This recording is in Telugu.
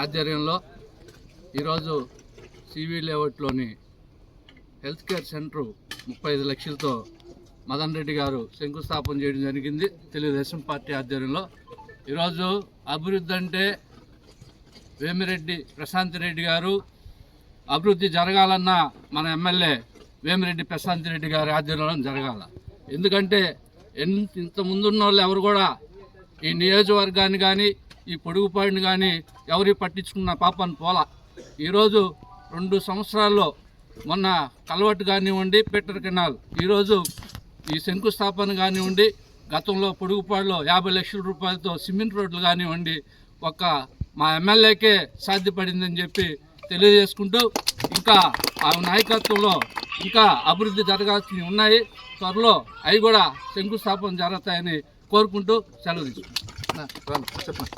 ఆధ్వర్యంలో ఈరోజు సివి లేఅవుట్లోని హెల్త్ కేర్ సెంటర్ ముప్పై ఐదు లక్షలతో మదన్ రెడ్డి గారు శంకుస్థాపన చేయడం జరిగింది. తెలుగుదేశం పార్టీ ఆధ్వర్యంలో. ఈరోజు అభివృద్ధి అంటే వేమిరెడ్డి ప్రశాంత్ రెడ్డి గారు అభివృద్ధి జరగాలన్న మన ఎమ్మెల్యే వేమిరెడ్డి ప్రశాంత్ రెడ్డి గారి ఆధ్వర్యంలో జరగాల. ఎందుకంటే ఎంత ఇంత ముందున్న వాళ్ళు ఎవరు కూడా ఈ నియోజకవర్గాన్ని కానీ ఈ పొడుగుపాడిని కానీ ఎవరి పట్టించుకున్న పాపాన్ని పోలా. ఈరోజు రెండు సంవత్సరాల్లో మొన్న కలవట్టు కానివ్వండి పీటర్ కెనాల్. ఈరోజు ఈ శంకుస్థాపన కానివ్వండి గతంలో పొడుగుపాడులో యాభై లక్షల రూపాయలతో సిమెంట్ రోడ్లు కానివ్వండి ఒక మా ఎమ్మెల్యేకే సాధ్యపడిందని చెప్పి తెలియజేసుకుంటూ ఇంకా ఆ నాయకత్వంలో ఇంకా అభివృద్ధి జరగాల్సినవి ఉన్నాయి. త్వరలో అవి కూడా శంకుస్థాపన జరుగుతాయని కోరుకుంటూ సెలవు తీసుకుంటాను చెప్పండి.